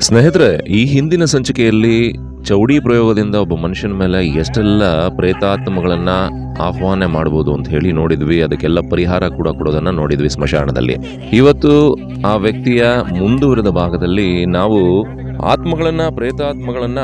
ಸ್ನೇಹಿತರೆ, ಈ ಹಿಂದಿನ ಸಂಚಿಕೆಯಲ್ಲಿ ಚೌಡಿ ಪ್ರಯೋಗದಿಂದ ಒಬ್ಬ ಮನುಷ್ಯನ ಮೇಲೆ ಎಷ್ಟೆಲ್ಲ ಪ್ರೇತಾತ್ಮಗಳನ್ನು ಆಹ್ವಾನ ಮಾಡ್ಬೋದು ಅಂತ ಹೇಳಿ ನೋಡಿದ್ವಿ. ಅದಕ್ಕೆಲ್ಲ ಪರಿಹಾರ ಕೂಡ ಕೊಡೋದನ್ನ ನೋಡಿದ್ವಿ ಸ್ಮಶಾನದಲ್ಲಿ. ಇವತ್ತು ಆ ವ್ಯಕ್ತಿಯ ಮುಂದುವರೆದ ಭಾಗದಲ್ಲಿ ನಾವು ಆತ್ಮಗಳನ್ನು, ಪ್ರೇತಾತ್ಮಗಳನ್ನ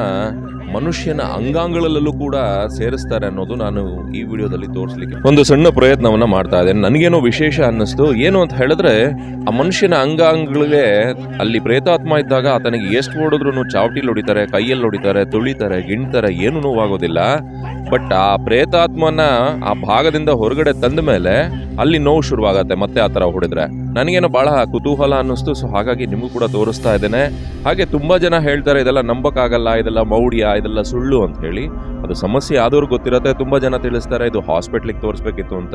ಮನುಷ್ಯನ ಅಂಗಾಂಗಳಲ್ಲೂ ಕೂಡ ಸೇರಿಸ್ತಾರೆ ಅನ್ನೋದು ನಾನು ಈ ವಿಡಿಯೋದಲ್ಲಿ ತೋರಿಸ್ಲಿಕ್ಕೆ ಒಂದು ಸಣ್ಣ ಪ್ರಯತ್ನವನ್ನ ಮಾಡ್ತಾ ಇದ್ದೇನೆ. ನನಗೇನೋ ವಿಶೇಷ ಅನ್ನಿಸ್ತು. ಏನು ಅಂತ ಹೇಳಿದ್ರೆ, ಆ ಮನುಷ್ಯನ ಅಂಗಾಂಗಗಳಿಗೆ ಅಲ್ಲಿ ಪ್ರೇತಾತ್ಮ ಇದ್ದಾಗ ಆತನಿಗೆ ಎಷ್ಟು ಓಡಿದ್ರು ಚಾವಟಿಲಿ ಹೊಡಿತಾರೆ, ಕೈಯಲ್ಲಿ ಹೊಡಿತಾರೆ, ತುಳಿತಾರೆ, ಗಿಣ್ತಾರೆ, ಏನು ನೋವಾಗೋದಿಲ್ಲ. ಬಟ್ ಆ ಪ್ರೇತಾತ್ಮನ ಆ ಭಾಗದಿಂದ ಹೊರಗಡೆ ತಂದ ಮೇಲೆ ಅಲ್ಲಿ ನೋವು ಶುರುವಾಗತ್ತೆ, ಮತ್ತೆ ಆ ಥರ ಹೊಡೆದ್ರೆ. ನನಗೇನು ಬಹಳ ಕುತೂಹಲ ಅನ್ನಿಸ್ತು ಸೊ ಹಾಗಾಗಿ ನಿಮಗೂ ಕೂಡ ತೋರಿಸ್ತಾ ಇದ್ದೇನೆ. ಹಾಗೆ ತುಂಬ ಜನ ಹೇಳ್ತಾರೆ, ಇದೆಲ್ಲ ನಂಬಕ್ಕಾಗಲ್ಲ, ಇದೆಲ್ಲ ಮೌಢ್ಯ, ಇದೆಲ್ಲ ಸುಳ್ಳು ಅಂತ ಹೇಳಿ. ಅದು ಸಮಸ್ಯೆ ಆದವ್ರು ಗೊತ್ತಿರತ್ತೆ, ತುಂಬ ಜನ ತಿಳಿಸ್ತಾರೆ, ಇದು ಹಾಸ್ಪಿಟ್ಲಿಗೆ ತೋರಿಸ್ಬೇಕಿತ್ತು ಅಂತ.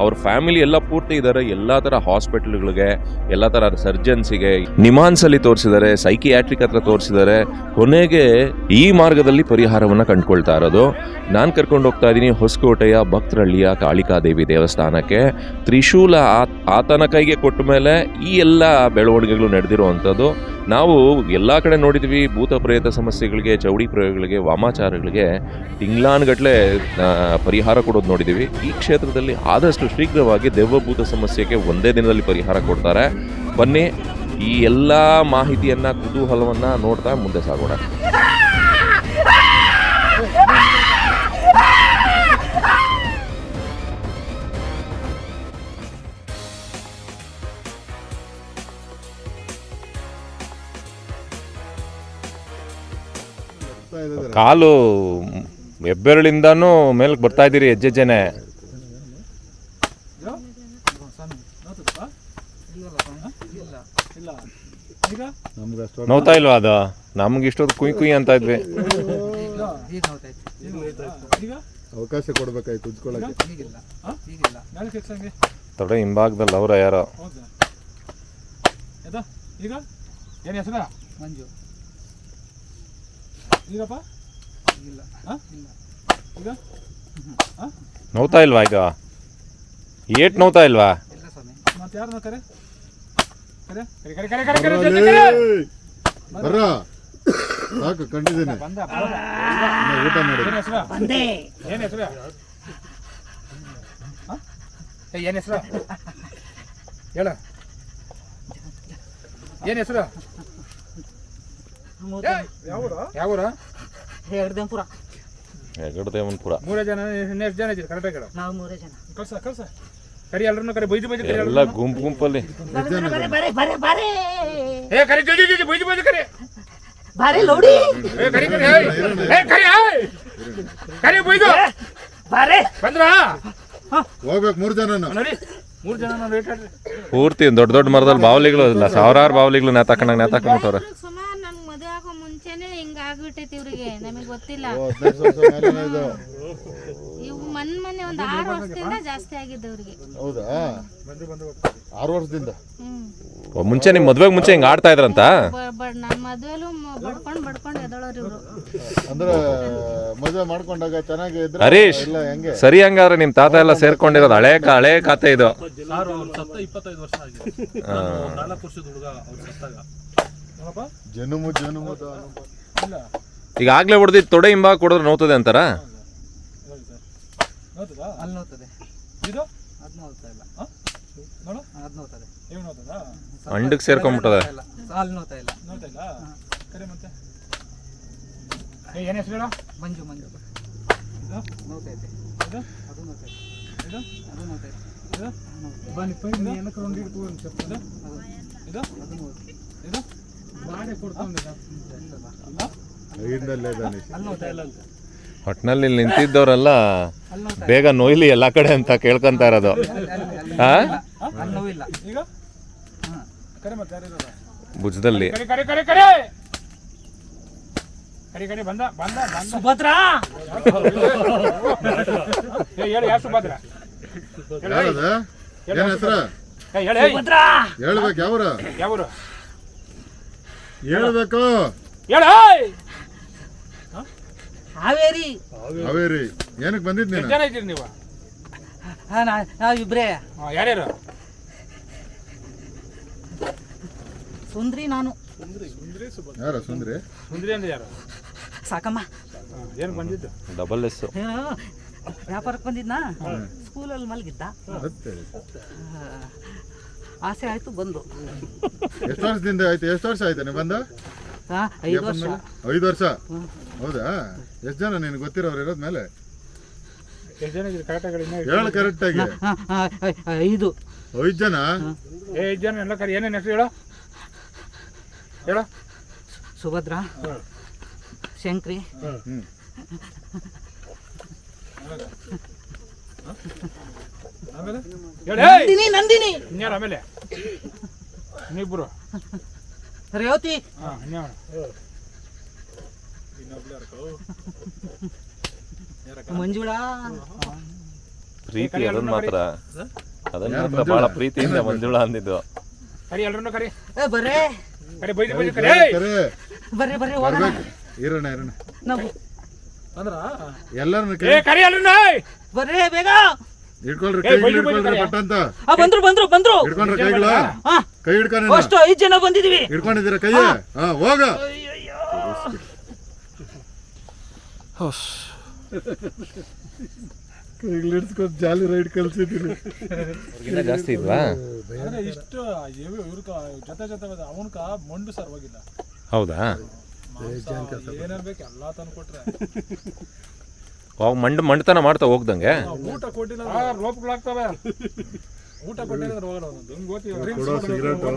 ಅವ್ರ ಫ್ಯಾಮಿಲಿ ಎಲ್ಲ ಪೂರ್ತಿ ಇದ್ದಾರೆ, ಎಲ್ಲ ತರ ಹಾಸ್ಪಿಟ್ಲ್ಗಳಿಗೆ, ಎಲ್ಲ ತರ ಸರ್ಜನ್ಸಿಗೆ. ನಿಮಾನ್ಸಲ್ಲಿ ತೋರಿಸಿದ್ದಾರೆ, ಸೈಕಿಯಾಟ್ರಿಕ್ ಹತ್ರ ತೋರಿಸಿದ್ದಾರೆ. ಕೊನೆಗೆ ಈ ಮಾರ್ಗದಲ್ಲಿ ಪರಿಹಾರವನ್ನ ಕಂಡುಕೊಳ್ತಾ ಇರೋದು. ನಾನು ಕರ್ಕೊಂಡು ಹೋಗ್ತಾ ಇದ್ದೀನಿ ಹೊಸಕೋಟೆಯ ಭಕ್ತರಳ್ಳಿಯ ಕಾಳಿಕಾದೇವಿ ದೇವಸ್ಥಾನಕ್ಕೆ. ತ್ರಿಶೂಲ ಆತನ ಕೈಗೆ ಕೊಟ್ಟ ಮೇಲೆ ಈ ಎಲ್ಲ ಬೆಳವಣಿಗೆಗಳು ನಡೆದಿರುವಂಥದ್ದು. ನಾವು ಎಲ್ಲ ಕಡೆ ನೋಡಿದ್ವಿ, ಭೂತ ಪ್ರೇತ ಸಮಸ್ಯೆಗಳಿಗೆ, ಚೌಡಿ ಪ್ರಯೋಗಗಳಿಗೆ, ವಾಮಾಚಾರಗಳಿಗೆ ತಿಂಗ್ಳಾನ್ಗಟ್ಲೆ ಪರಿಹಾರ ಕೊಡೋದು ನೋಡಿದ್ದೀವಿ ಈ ಕ್ಷೇತ್ರದಲ್ಲಿ ಆದಷ್ಟು ಶೀಘ್ರವಾಗಿ ದೆವ್ವಭೂತ ಸಮಸ್ಯೆಗೆ ಒಂದೇ ದಿನದಲ್ಲಿ ಪರಿಹಾರ ಕೊಡ್ತಾರೆ. ಬನ್ನಿ, ಈ ಎಲ್ಲ ಮಾಹಿತಿಯನ್ನು, ಕುತೂಹಲವನ್ನು ನೋಡ್ತಾ ಮುಂದೆ ಸಾಗೋಣ. ಕಾಲು ಹೆಬ್ಬೆರಳಿಂದನೂ ಮೇಲಕ್ಕೆ ಬರ್ತಾ ಇದ್ದೀರಿ ಹೆಜ್ಜೆಜ್ಜೆನೆ. ನೋವ್ತಾ ಇಲ್ವಾ ಅದು? ನಮ್ಗೆ ಇಷ್ಟೊತ್ತು ಕುಯ್ ಕುಯ್ ಅಂತ ಇದ್ವಿ. ಅವಕಾಶ ಕೊಡ್ಬೇಕಾಯ್ತು ತೊಡೆ ಹಿಂಭಾಗದಲ್ಲಿ ಅವರ ಯಾರೋ. ಈಗ? ಏನ್ ಹೆಸರ? ಮಂಜು. ಈಗಪ್ಪ? ನೋವ್ತಾ ಇಲ್ವಾ ಈಗ? ಏಟ್ ನೋತಾ ಇಲ್ವಾ? ಇಲ್ಲ ಸ್ವಾಮಿ ಮತ್ತೆ ಯಾರನ್ನ ಕರೆ? ಕರೆ? ಕರೆ ಕರೆ ಕರೆ ಕರೆ ಕರೆ ಜಲ್ದಿ ಕರೆ. ಬರ್ರ? ಸಾಕು ಕಂಡಿದ್ದೇನೆ. ಊಟ ಮಾಡಿ ಏನ್ ಹೆಸರು? ಹೇಳ ಏನ್ ಹೆಸರು? ಹೇಳ. ಏನ್ ಹೆಸರು ಪುರ ಎರಡ್ದಂಪುರ ಹೆಗಡದೇವನ್ಪುರ ಮೂರೇ ಜನ ಎಷ್ಟು ಜನ ಇದ್ದೀರಿ? ಕರೆಕ್ಟಾಗಿ ಆಗಿ ನಾವು ಮೂರೇ ಜನ. ಕಳ್ಸ ಕಳ್ಸ. ಕರಿ ಎಲ್ಲರನ್ನೂ ಕರಿ ಬೈದು ಬೈದು ಕರಿ ಎಲ್ಲ ಎಲ್ಲರನ್ನು. ಗುಂಪು ಗುಂಪಲ್ಲಿ. ಬರೆ ಬರೆ ಬರೆ ಬಾರೆ ಏ ಕರಿ ಜಲ್ದಿ ಜಲ್ದಿ ಬೈದು ಬೈದು ಕರಿ. ಬಾರೆ ಲೌಡಿ ಏ ಕರಿ ಕರಿ ಏಯ್. ಏ ಕರಿ ಏಯ್. ಕರಿ ಬೈದು. ಬಾರೆ. ಬಂದ್ರ? ಹೋಗ್ಬೇಕು ಮೂರು ಜನ ನೋಡಿ ಮೂರು ಜನ ರೇಟ್ ಪೂರ್ತಿ ದೊಡ್ಡ ದೊಡ್ಡ ಮರದಲ್ಲಿ ಬಾವಲಿಗಳು ಇಲ್ಲ ಸಾವಿರಾರು ಬಾವಲಿಗಳು ನೇತಾಕೊಂಡಾಗ ನೇತಾಕೊಂಡ್ಬಿಟ್ಟವ್ರೆ ಸುಮಾರು ನಮ್ಗೆ ಮದುವೆ ಆಗೋ ಮುಂಚೆನೆ ಹಿಂಗ ಆಗ್ಬಿಟ್ಟೈತಿ ಇವ್ರಿಗೆ ನಮಗೆ ಗೊತ್ತಿಲ್ಲ. ಹದಿನೈದು ವರ್ಷ ಮೇಲೆನೇ ಇದು. ಇವು ಮನ್ ಮೊನ್ನೆ ಒಂದು ಆರು ವರ್ಷದಿಂದ ಜಾಸ್ತಿ ಆಗಿದೆ ಅವ್ರಿಗೆ ಹೌದಾ? ಆರು ವರ್ಷದಿಂದ? ಓ, ಮುಂಚೆ ನಿಮ್ಮ ಮದ್ವೆಗ್ ಮುಂಚೆ ಹಿಂಗ್ ಆಡ್ತಾ ಇದ್ರಂತ? ಬ- ಬ- ನನ್ನ ಮದ್ವೆಲು ಮ- ಬಡ್ಕೊಂಡ್ ಬಡ್ಕೊಂಡ್ ಎದಳೋರು ಇವ್ರು. ಅಂದ್ರೆ ಮದುವೆ ಮಾಡ್ಕೊಂಡಾಗ ಚೆನ್ನಾಗಿ ಇದ್ರೆ ಹರೀಶ್ ಇಲ್ಲ ಹೆಂಗೆ? ಸರಿ ಹಂಗಾದ್ರೆ ನಿಮ್ ತಾತ ಎಲ್ಲ ಸೇರ್ಕೊಂಡಿರೋದು ಹಳೆ ಕ- ಹಳೆ ಖಾತೆ ಇದು. ಸರ್ ಅವ್ರು ಸತ್ತ ಇಪ್ಪತ್ತೈದು ವರ್ಷ ಆಗಿದೆ. ಆ, ನಾಲ್ಕು ವರ್ಷದ ಹುಡುಗ ಅವ್ರು ಸತ್ತಾಗ. ನೋಡಪ್ಪ. ಜನುಮು ಜನುಮದ ಇಲ್ಲ ಈಗ ಆಗ್ಲೇ ಹೊಡೆದಿದ್ದು ತೊಡೆ ಹಿಂಬಾಗ ಕೊಡಿದ್ರೆ ನೋತದೆ ಅಂತಾರ? ಅಂಡಕ್ಕೆ ಅಲ್ಲಿ ನೋಡ್ತದೆ ಇದು? ಅದು ನೋಡ್ತಾ ಇಲ್ಲ? ನೋಡು. ಅದು ನೋಡ್ತದೆ ಏನು ನೋಡ್ತದಾ ಅಂಡಕ್ ಸೇರ್ಕೊಂಡ್ಬಿಟ್ಟದೆ ಇಲ್ಲ. ಅಲ್ಲಿ ನೋಡ್ತಾ ಇಲ್ಲ. ನೋಡ್ತಾ ಇಲ್ಲ? ಕರೆ ಮತ್ತೆ. ಏನು ಹೆಸರು ಹೇಳ? ಮಂಜು ಮಂಜು. ಇದು? ನೋಡ್ತೈತೆ ಇದು. ಅದು ನೋತೈತೆ ಇದು. ಅದು ನೋತೈತೆ ಇದು. ಬನ್ನಿ ಪೈ ಏನಕ್ಕೆ ರೌಂಡಿಗೆ ತಗೊಂಡು ಇದು? ಅದು ಇದು. ಅದು ನೋಡ್ತೈತೆ ಇದು? ಒಟ್ನಲ್ಲಿ ಇಲ್ಲಿ ನಿಂತಿದ್ದವರೆಲ್ಲ ಬೇಗ ನೋಯ್ಲಿ ಎಲ್ಲ ಕಡೆ ಅಂತ ಕೇಳ್ಕೊಂತ ಇರೋದು. ಭುಜದಲ್ಲಿ. ಕರೆ ಕರೆ ಕರೆ ಕರೆ ಕರೆ ಕರೆ ಬಂದ ಬಂದ ಬಂದ. ಸುಭದ್ರಾ! ಏ ಹೇಳು ಯಾರು ಸುಭದ್ರ? ಯಾರದ? ಏನ್ ಹೆಸರ? ಏ ಹೇಳಿ. ಸುಭದ್ರಾ! ಹೇಳ್ಬೇಕು ಯಾವ್ರ? ಯಾವರು? ಹೇಳ್ಬೇಕು. ಹೇಳ ಹಾವೇರಿ. ಹಾವೇರಿ. ಏನಕ್ಕೆ ಬಂದಿದ್ದೆ ನೀನು? ಜನ ಇದ್ದೀರಿ ನೀವು? ಹಾಂ ನಾವು ಇಬ್ಬರೇ ಹಾ, ಯಾರ್ಯಾರು? ಸುಂದ್ರಿ ನಾನು. ಯಾರ ಸುಂದ್ರಿ? ಸುಂದ್ರಿ ಅಂದ್ರೆ ಯಾರು? ಸಾಕಮ್ಮ. ಏನು ಬಂದಿದ್ದು? ಡಬಲ್ ಎಸ್ ಏನು ವ್ಯಾಪಾರಕ್ಕೆ ಬಂದಿದ್ನಾ? ಸ್ಕೂಲಲ್ಲಿ ಮಲಗಿದ್ದ. ಆ, ಆಸೆ ಆಯ್ತು ಬಂದು. ಎಷ್ಟು ವರ್ಷದಿಂದ ಆಯ್ತು? ಎಷ್ಟು ವರ್ಷ ಆಯ್ತು ನೀವು ಬಂದು? ಆ, ಐದು ವರ್ಷ. ಐದು ವರ್ಷ? ಹೌದಾ? ಎಷ್ಟು ಜನ ನಿನ್ಗೆ ಗೊತ್ತಿರೋರು ಇರೋದ್ ಮೇಲೆ? ಹೇಳು. ಕರೆಕ್ಟ್ ಆಗಿ. ಐದು. ಐದು ಜನ? ಏ ಐದು ಜನ ಎಲ್ಲ ಕರೆ. ಏನೇನು ಹೆಸರು ಹೇಳು? ಹೇಳು. ಸುಭದ್ರ. ಶಂಕ್ರಿ. ಹ್ಮ್. ಆಮೇಲೆ? ನಂದಿನಿ ನಂದಿನಿ. ಇನ್ಯಾರು ಆಮೇಲೆ? ಇನ್ನಿಬ್ರು. ರೇವತಿ ಹಾಂ ಇನ್ಯಾರು? ಮಂಜುಳಾ. ಪ್ರೀತಿ ಅದನ್ನ ಮಾತ್ರ. ಅದನ್ನ ಮಾತ್ರ ಬಹಳ ಪ್ರೀತಿಯಿಂದ ಮಂಜುಳಾ ಅಂದಿದ್ದು. ಕರಿ ಎಲ್ರನ್ನೂ ಕರಿ. ಏ ಬರ್ರೇ. ಕರಿ ಬೈದು ಬೈದು ಕರಿ. ಬರ್ರಿ ಬರ್ರಿ ಹೋಗೋಣ. ಇರೋಣ ಇರೋಣ. ನಾವು ಅಂದ್ರ? ಎಲ್ಲರನ್ನ ಕರಿ! ಬರ್ರಿ ಬೇಗ. ಹಿಡ್ಕೊಳ್ರಿ ಕೈ ಹಿಡ್ಕೊಳ್ರಿ ಆ ಬಂದ್ರು ಬಂದ್ರು ಬಂದ್ರು. ಹಿಡ್ಕೊಂಡ್ರ ಕೈಗಳ. ಹಾ ಕೈ ಹಿಡ್ಕೊಂಡು ಅಷ್ಟು ಐದು ಜನ ಬಂದಿದೀವಿ ಹಿಡ್ಕೊಂಡಿದ್ದೀರ ಕೈಯ? ಹಾ ಹೋಗ. ಕೈಗಳಿಡ್ಸ್ಕೊಂಡು ಜಾಲಿ ರೈಡ್ ಕಲ್ಸಿದ್ದೀನಿ ಜಾಸ್ತಿ ಇದ್ವಾ? ಇಷ್ಟು ಜೊತೆ ಜೊತೆ ಅವನ್ಕ ಮಂಡು ಸರ್ ಹೋಗಿಲ್ಲ. ಹೌದಾ? ಏನಿರ್ಬೇಕು ಎಲ್ಲ ತಂದು ಕೊಟ್ರೆ. ಅವಾಗ ಮಂಡ್ ಮಂಡ್ತನ ಮಾಡ್ತಾ ಹೋಗ್ದಂಗೆ. ಊಟ ಕೊಟ್ಟಿಲ್ಲ ಆ, ರೋಪ್ಗಳಾಗ್ತವೆ ಊಟ ಕೊಟ್ಟಿಲ್ಲ ಅಂದ್ರೆ ಹೋಗಲ್ಲ ಒಂದೊಂದು ಹಿಂಗ್ ಓದ್ತೀವಿ. ಕೊಡೋ ಸಿಗರೇಟು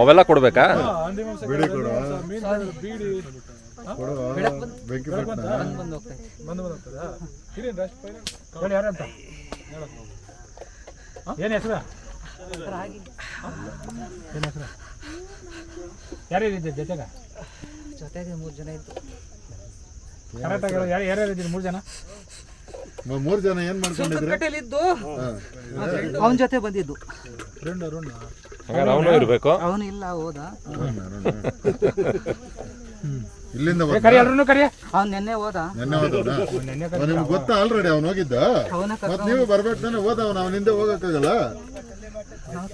ಅವೆಲ್ಲ ಕೊಡ್ಬೇಕಾ? ಹಂದಿ ಮಾಂಸ ಬಿಡಿ ಕೊಡು? ಮೀನು ಬೀಡಿ ಕೊಡು? ಬೆಂಕಿ ಬಂದ್? ಬಂದಾಗ್ತದ? ರಸ್ಟ್ ಪೈಲ ಹೇಳಿ ಏನು ಹೆಸರು? ರಾಗಿ. ಏನು ಹೆಸರು? ಯಾರ್ಯಾರಿದ್ದೀರಿ ಜೊತೆಗ? ಜೊತೆಗೆ ಮೂರು ಜನ ಹೇಳು ಯಾರು ಯಾರ್ಯಾರು ಇದ್ದೀರಿ ಮೂರು ಜನ? ಮೂರು ಜನ ಏನ್ ಮಾಡ್ಕೊಂಡಿದ್ರು ಕಟ್ಟೆಲಿ ಇದ್ದು ಅವನ ಜೊತೆ ಬಂದಿದ್ದು. ರುಂಡ ರುಂಡ. ಹಂಗಾರೆ ಅವನು ಇರಬೇಕು? ಅವನು ಇಲ್ಲ ಹೋದ. ಇಲ್ಲಿಂದ ಕರಿ ಎಲ್ರನ್ನೂ ಕರಿ. ಅವ್ನು ನೆನ್ನೆ ಹೋದ. ನೆನ್ನೆ ಹೋದವನ? ನೆನ್ನೆ ನಿಮ್ಗೆ ಗೊತ್ತಾ ಆಲ್ರೆಡಿ ಅವ್ನು ಹೋಗಿದ್ದ? ಮತ್ತೆ ಮತ್ ನೀವು ಬರ್ಬೇಕು ತಾನೆ ಹೋದವನ ಅವನ ಹಿಂದೆ ಹೋಗಕ್ಕಾಗಲ್ಲ? ನಾವು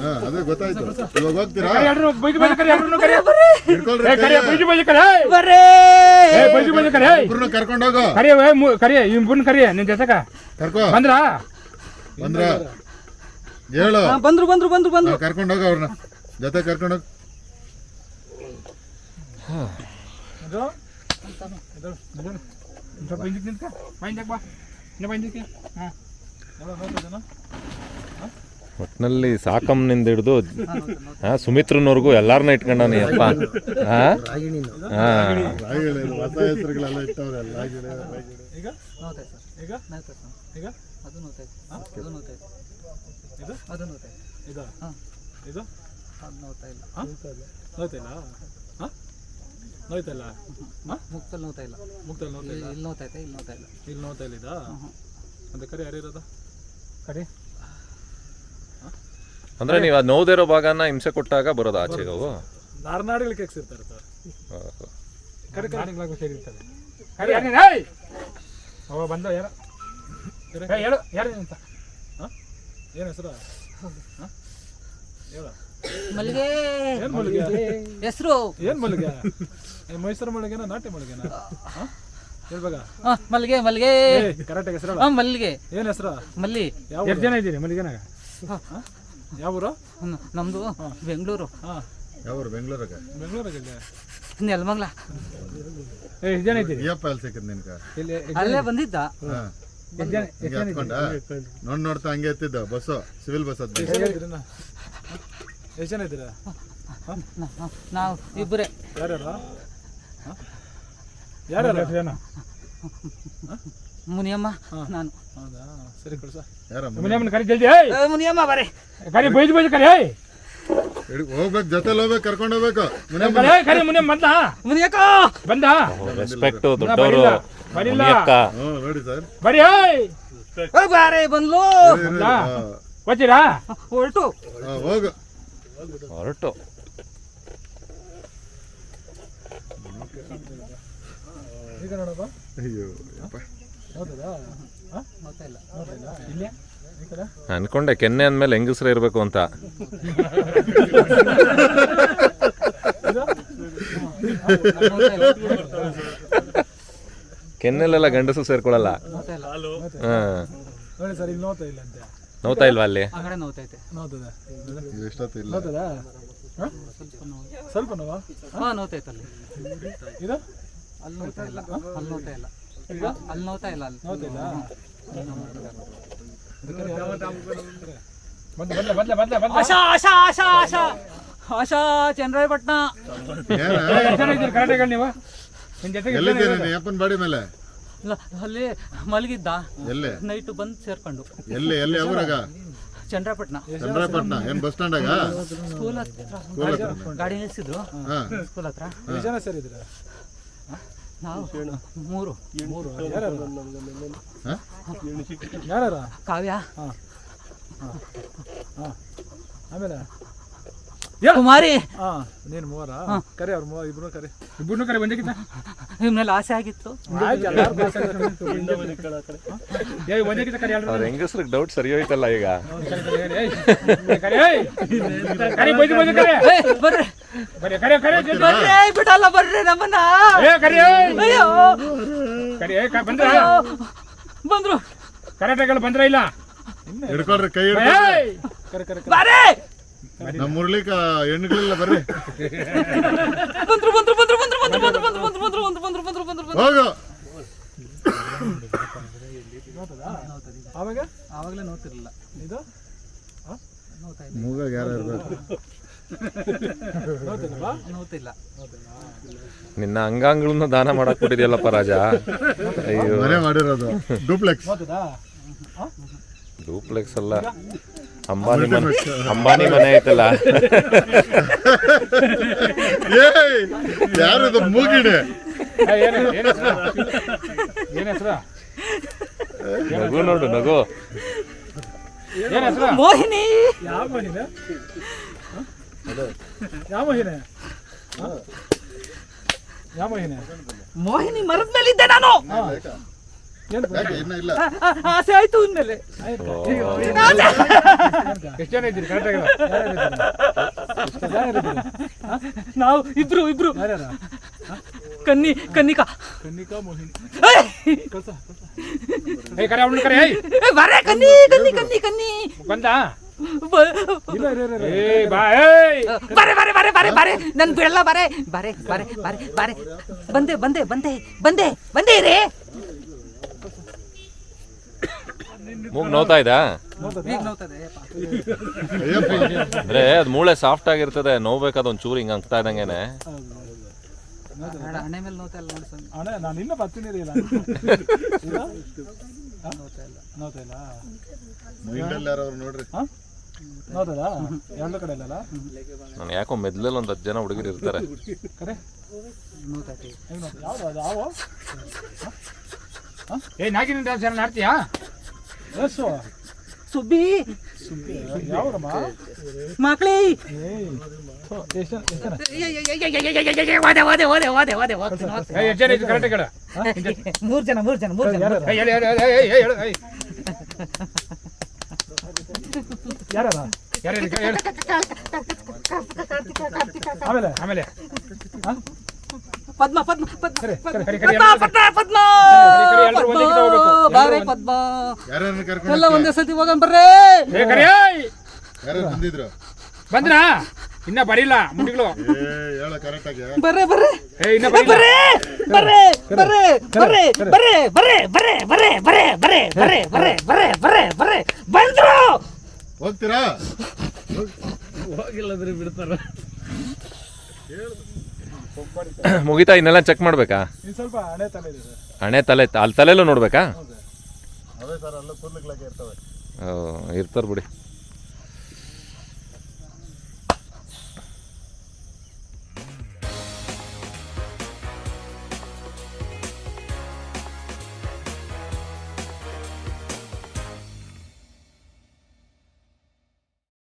ಹಾ ಅದೇ ಗೊತ್ತಾಯ್ತು. ಇವಾಗ ಹೋಗ್ತೀರಾ? ಎಲ್ರು ಕರಿಯ ಕರಿ ಕರಿ. ಹಿಡ್ಕೊಳ್ರಿ ಕರಿ ಕರಿ! ಏ ಕರಿ! ಇಬ್ರನ್ನ ಕರ್ಕೊಂಡು ಹೋಗೋ. ಕರಿ ಏ, ಮು- ಕರಿ ಇಬ್ಬರನ್ನ ಕರಿ ನಿನ್ ಜೊತೆಗ. ಕರ್ಕೋ. ಬಂದ್ರಾ? ಬಂದ್ರ? ಹೇಳು. ಹಾ, ಬಂದ್ರು ಬಂದ್ರು ಬಂದ್ರು ಬಂದ್ರು. ಕರ್ಕೊಂಡು ಹೋಗ ಅವ್ರನ್ನ. ಜೊತೆ ಕರ್ಕೊಂಡು ಹೋಗ್. ಇದು ಇದು, ಇದು. ಒಂದ್ ಸ್ವಲ್ಪ ಹಿಂದಕ್ಕೆ ನಿಂತ್ಕ ಬೈಂದಕ್ಕೆ ಬಾ ಇನ್ನ ಬೈಂದಕ್ಕೆ ಹಾಂ ಎಲ್ಲ ನೋಡ್ತಿದ್ದೇನ ಒಟ್ನಲ್ಲಿ ಸಾಕಮ್ನಿಂದ ಹಿಡಿದು ಹಾ ಸುಮಿತ್ರನವರೆಗೂ ಎಲ್ಲಾರನ್ನ ಇಟ್ಕೊಂಡಾನಿ ಅಪ್ಪ. ಹಾ. ಹಾ ಇಲ್ಲ? ಹಾಂ? ನೋತಾ ಇಲ್ಲ ಹಾ ನೋಯ್ತಲ್ಲ ಹಾ ಮುಕ್ತಲ್ಲಿ ನೋತಾ ಇಲ್ಲ. ಮುಕ್ತಲ್ಲಿ ನೋಯ್ತಾ ಇಲ್ಲಿ? ಇಲ್ಲಿ ನೋತಾಯ್ತಾ ಇಲ್ಲಿ ನೋತಾ ಇಲ್ಲ. ಇಲ್ಲಿ ನೋತಾ ಇಲ್ಲ ಅಂದ್ರೆ ಕಡೆ ಯಾರಿರೋದ? ಕರಿ? ಅಂದ್ರೆ ನೀವು ಅದು ನೋವುದಿರೋ ಭಾಗನ ಹಿಂಸೆ ಕೊಟ್ಟಾಗ ಬರೋದು ಆಚೆಗೆ ಅವು ನಾರ್ನಾಡಿಗಳು ಕೆಕ್ಸಿರ್ತಾರೆ ಸರ್. ಕರಿ ಕರಿ. ಸೇರಿರ್ತಾರೆ ಕರೆ ಯಾರು ಓ ಬಂದ ಯಾರು ಏ, ಹೇಳು. ಯಾರು ಅಂತ? ಏನು ಹೆಸರು? ಹಾ? ಹೇಳ. ಮಲ್ಲಿಗೆ. ಏನ್ ಮಲ್ಲಿಗೆ? ಹೆಸರು. ಏನ್ ಮಲ್ಲಿಗೆ? ಏ, ಮೈಸೂರು ಮಲ್ಲಿಗೆನ ನಾಟ್ಯ ಮಲ್ಲಿಗೆನ? ಹಾ? ಹೇಳ್ಬೇಕ ಮಲ್ಲಿಗೆ ಮಲ್ಲಿಗೆ. ಕರೆಕ್ಟ್ ಕರೆಕ್ಟಾಗಿ ಹೆಸರು ಹಾ ಮಲ್ಲಿಗೆ. ಏನ್ ಹೆಸರು? ಮಲ್ಲಿ. ಯಾವ ಎಷ್ಟು ಜನ ಇದ್ದೀರಿ ಮಲ್ಲಿಗೆನಾಗ? ಯಾವ ಊರು? ನಮ್ದು ಬೆಂಗಳೂರು. ಯಾವ ಊರು? ಬೆಂಗಳೂರಾಗ? ಬೆಂಗಳೂರಾಗ ನೆಲಮಂಗ್ಲ. ಎಷ್ಟು ಜನ ಇದ್ದೀರಿ? ಸಿಕ್ಕದ್ ಅಲ್ಲೇ ಬಂದಿದ್ದ. ನೋಡ್ ನೋಡ್ತಾ ಹಂಗೆ ಎತ್ತಿದ್ದ? ಬಸ್ಸು ಸಿವಿಲ್ ಬಸ್ ಹತ್ತಿ. ಎಷ್ಟು ಜನ ಇದ್ದೀರಾ? ನ- ನ- ನಾವು ಇಬ್ಬರೇ. ಯಾರ್ಯಾರು? ಯಾರ್ಯಾರು? ಎಷ್ಟು ಜನ. ಮುನಿಯಮ್ಮ ನಾನು. ಹೌದಾ? ಸರಿ ಕಳ್ಸ ಯಾರ ಮುನಿಯಮ್ಮನ ಕರಿ ಜಲ್ದಿ ಏಯ್ ಏ, ಮುನಿಯಮ್ಮ ಬರೇ. ಕರಿ ಬೈದು ಬೈದು ಕರಿ ಏಯ್ ಹೋಗ್ಬೇಕು ಜೊತೆಲಿ ಹೋಗ್ಬೇಕು ಕರ್ಕೊಂಡು ಹೋಗ್ಬೇಕು. ಮನೆ ಕರಿ ಏಯ್, ಕರಿ ಮುನಿಯಮ್ಮ ಬಂದ ಮುನಿಯಕ್ಕ! ಬಂದ ರೆಸ್ಪೆಕ್ಟ್ ದೊಡ್ಡವರು. ಬರಿಲ್ಲ, ಬರಿಲ್ಲ. ಮುನಿಯಕ್ಕ. ಹ್ಞೂ ನೋಡಿ ಸರ್. ಬರಿ ಏಯ್ ಏ, ಬಾರೆ ಬಂದ್ಲು. ಬಂದ ಹೋಗ್ತೀರಾ ಹೊರಟು. ಹೋಗು. ಹೊರಟು. ಅನ್ಕೊಂಡೆ ಕೆನ್ನೆ ಅಂದ್ಮೇಲೆ ಹೆಂಗಸ್ರ ಇರಬೇಕು ಅಂತ. ಕೆನ್ನೆಲ್ಲೆಲ್ಲ ಗಂಡಸು ಸೇರ್ಕೊಳ್ಳಲ್ಲ. ನೋತಾ ಇಲ್ವಾ ಅಲ್ಲಿ? ಆ ಕಡೆ ನೋತೈತೆ ಎಷ್ಟೊತ್ತಿಲ್ಲ ಸ್ವಲ್ಪ ಹಾ? ಅಲ್ಲಿ. ಅಲ್ಲಿ ಇಲ್ಲ. ಅಲ್ಲಿ ಇಲ್ಲ. ಅಲ್ಲಿ ಇಲ್ಲ ಅಲ್ಲಿ. ಆಶಾ ಚಂದ್ರಾಯಪಟ್ಟಣ. ನೀವು. ನಿಮ್ಮ ಜೊತೆ ಎಲ್ಲಿದ್ದೀರಿ ಅಪ್ಪನ ಬಾಡಿ ಮೇಲೆ? ಲ- ಅಲ್ಲಿ ಮಲಗಿದ್ದ. ನೈಟ್ ನೈಟು ಬಂದು ಸೇರ್ಕೊಂಡು. ಎಲ್ಲಿ ಎಲ್ಲಿ ಅವರಾಗ ಚಂದ್ರಪಟ್ಟಣ ಚಂದ್ರಪಟ್ಟಣ ಏನ್ ಬಸ್ ಸ್ಟ್ಯಾಂಡ್ ಸ್ಕೂಲ್ ಹತ್ರ. ಗಾಡಿ ನಿಲ್ಸಿದ್ರು ಹಾ. ಸ್ಕೂಲ್ ಹತ್ರ. ಎಷ್ಟು ಜನ ಸೇರಿದ್ರ ನಾವು ಮೂರು. ಮೂರು ಕಾವ್ಯಾ. ಹಾ? ಹಾ. ಕಾವ್ಯ ಆಮೇಲೆ? ಕುಮಾರಿ. ಹಾ ನೀನು ಮೂವರ? ಕರಿ ಅವ್ರು ಮೂವ ಇಬ್ರು ಕರಿ. ಇಬ್ಬರನ್ನೂ ಕರೆ ಬಂದಿಕ್ಕಿಂತ? ಇವ್ನಲ್ಲಿ ಆಸೆ ಆಗಿತ್ತು. ಕರೆ ಅವ್ರ ಹೆಂಗಸ್ರಿಗೆ ಡೌಟ್ ಸರಿ ಹೋಯ್ತಲ್ಲ ಈಗ. ಕರೆ ಏಯ್. ಕರೆ ಬೈದು ಬೈದು ಕರೆ. ಏ, ಬರ್ರಿ. ಬರೀ ಕರೆ ಕರೆ ಜಲ್ದಿ. ಬರ್ರಿ ಬಿಡಲ್ಲ ಬರ್ರಿ ನಮ್ಮನ್ನ. ಏ ಕರೆ ಏಯ್. ಅಯ್ಯೋ. ಕರೆ ಏ, ಕ- ಬಂದ್ರ? ಬಂದ್ರು. ಬಂದ್ರ ಇಲ್ಲ? ಹಿಡ್ಕೊಳ್ರಿ ಕೈ ಹಿಡ್ಕೊಳ್ರಿ. ಕರೆ ಕರೆ ಬಾರೇ ನಮ್ಮ ಮುರ್ಲಿಕ ಹೆಣ್ಣುಗಳಿಲ್ಲ ಬರ್ರಿ ಬಂದ್ರು ಬಂದ್ರು ಬಂದ್ರು ಬಂದ್ರು ಬಂದ್ರು ಬಂದ್ರು ಬಂದ್ರು ಬಂದ್ರು ಬಂದ್ರು ಬಂದ್ರು ಬಂದ್ರು ಬಂದ್ರು ಬಂದ್ರು ಬಂದ್ರು ಹೋಗು ಆವಾಗ ಆವಾಗಲೇ ನೋಡ್ತಿರ್ಲಿಲ್ಲ ಇದು ಮೂಗಾಗ ಯಾರು ಇರ್ಬೇಕು ನೋಡ್ತಿಲ್ಲ ನಿನ್ನ ಅಂಗಾಂಗಳನ್ನ ದಾನ ಮಾಡಕ್ ಕೊಟ್ಟಿದ್ಯಲ್ಲಪ್ಪ ರಾಜ ಅಯ್ಯೋ ಮನೆ ಮಾಡಿರೋದು ಡೂಪ್ಲೆಕ್ಸ್ ಡೂಪ್ಲೆಕ್ಸ್ ಅಲ್ಲ ಅಂಬಾನಿ ಮನೆ ಅಂಬಾನಿ ಮನೆ ಐತಲ್ಲ. ಯಾರು ಯಾರದು ಮೂಗಿಣೆ? ಏ, ಏನ್ ಏನ್ ಹೆಸ್ರು? ಏನ್ ಹೆಸ್ರು? ನಗು ನೋಡು ನಗು. ಏನ್ ಹೆಸ್ರು? ಮೋಹಿನಿ. ಯಾವ ಮಹಿನೆ? ಯಾವ ಮಹಿನೆ? ಯಾವ ಮಹಿನೆ? ಮೋಹಿನಿ ಮರದ ಮೇಲಿದ್ದೆ ನಾನು ಆಸೆ ಆಯ್ತು ಅಂದ್ಮೇಲೆ. ಎಷ್ಟು ಜನ ಇದ್ದೀರಿ? ನಾವು ಇಬ್ರು ಇಬ್ರು. ಕನ್ನಿ ಕನ್ನಿಕಾ. ಕನ್ನಿಕಾ ಮೋಹಿನಿ. ಏ ಕರೆ ಅವಳು ಕರೆ ಏ, ಬಾರೆ ಕನ್ನಿ ಕನ್ನಿ ಕನ್ನಿ ಕನ್ನಿ. ಬಂದ. ಏ ಬಾ ಏ ಬಾರೆ ಬಾರೆ ಬಾರೆ ಬಾರೆ ಬಾರೆ ನನ್ ಬಿಡಲ್ಲ ಬಾರೆ ಬಾರೆ ಬಾರೆ ಬಾರೆ ಬಾರೆ ಬಂದೆ ಬಂದೆ ಬಂದೆ ಬಂದೆ ಬಂದೆ ರೇ ಮೂಗ್ ನೋತಾ ಇದ್ದಾ ಅಯ್ಯಪ್ಪ ಅಂದ್ರೆ ಅದ್ ಮೂಳೆ ಸಾಫ್ಟ್ ಆಗಿರ್ತದೆ ನೋವ್ಬೇಕಾದ ಒಂದ್ ಚೂರು ಹಿಂಗ್ ಅಂತಾ ಇದ್ದಂಗೆನೆ. ಇಲ್ಲ ನಾನು ಇನ್ನ ಬರ್ತೀನಿ ರೀ ಇಲ್ಲ. ಇಲ್ಲ? ಹ? ನೋಡ್ತಾ ಇಲ್ಲ? ಮೈಂಡಲ್ಲಿ ಯಾರವ್ರು ನೋಡ್ರಿ. ಹ? ನೋಡ್ತದಾ ಎರಡು ಕಡೆ ಇಲ್ಲಲ್ಲ ನಾನು ಯಾಕೋ ಮೆದ್ಲಲ್ಲಿ ಒಂದ್ ಹತ್ತು ಜನ ಹುಡುಗರು ಇರ್ತಾರೆ. ಕರೆ. ನೋಡ್ತೈತಿ ಹೆಂಗ್ ನೋಡ್ತಾ ಯಾವ್ದು ಅದು ಯಾವ ಏ ನಾಗಿನ ಡ್ಯಾನ್ಸ್ ಏನಾರ ಆಡ್ತೀಯಾ? ಸುಬ್ಬಿ. ಯಾವ್ದಮ್ಮ ಮಕ್ಳಿ. ಏಯ್ ಥು, ಎಷ್ಟು ಜನ ಓದೆ ಓದೆ ಓದೆ ಓದೆ ಓದೆ ಹೋಗ್ತೀನಿ ಏ ಎಷ್ಟು ಜನ ಮೂರ್ ಜನ ಮೂರ್ ಜನ. ಮೂರ್ ಜನ ಏಯ್ ಹೇಳು ಹೇಳು ಏಯ್ ಏಯ್ ಹೇಳು. ಏಯ್ ಯಾರ್ಯಾರ ಯಾರು ಹೇಳಿ? ಹೇಳು. ಆಮೇಲೆ? ಆಮೇಲೆ. ಪದ್ಮ ಪದ್ಮ ಪದ್ಮ ಕರೆ, ಕರೆ, ಪದ್ಮ ಪದ್ಮ. ಬಾರೆ ಪದ್ಮ ಎಲ್ಲ ಒಂದೇ ಸತಿ ಹೋಗಂ ಬರ್ರಿ ಬಂದಿದ್ರು ಬಂದ್ರಾ ಇನ್ನ ಬರಿಲ್ಲ ಮುಂಡಿಗಳು ಏ ಹೇಳ ಕರೆಕ್ಟಾಗಿ ಬರ್ರೆ ಬರ್ರೆ ಏ ಇನ್ನ ಬರಿಲ್ಲ ಬರ್ರೆ ಬರ್ರೆ ಬರ್ರೆ ಬರ್ರೆ ಬರ್ರೆ ಬರ್ರೆ ಬರ್ರೆ ಬರ್ರೆ ಬರ್ರೆ ಬರ್ರೆ ಬರ್ರೆ ಬರ್ರೆ ಬರ್ರೆ ಬರ್ರೆ ಬರ್ರೆ ಬಂದ್ರು ಹೋಗ್ತೀರಾ ಮುಗಿತಾ ಇನ್ನೆಲ್ಲ ಚೆಕ್ ಮಾಡ್ಬೇಕಾ? ಸ್ವಲ್ಪ ಹಣೆ ತಲೆ ಇದೆ ಸರ್. ಹಣೆ ತಲೆ ಅಲ್ಲಿ ತಲೆಲ್ಲೂ ನೋಡ್ಬೇಕಾ? ಅದೇ ಸರ್ ಅಲ್ಲೂ ಕೂದಲಿಗ್ಲಾಗೆ ಇರ್ತವೆ. ಓ, ಇರ್ತಾರೆ ಬಿಡಿ.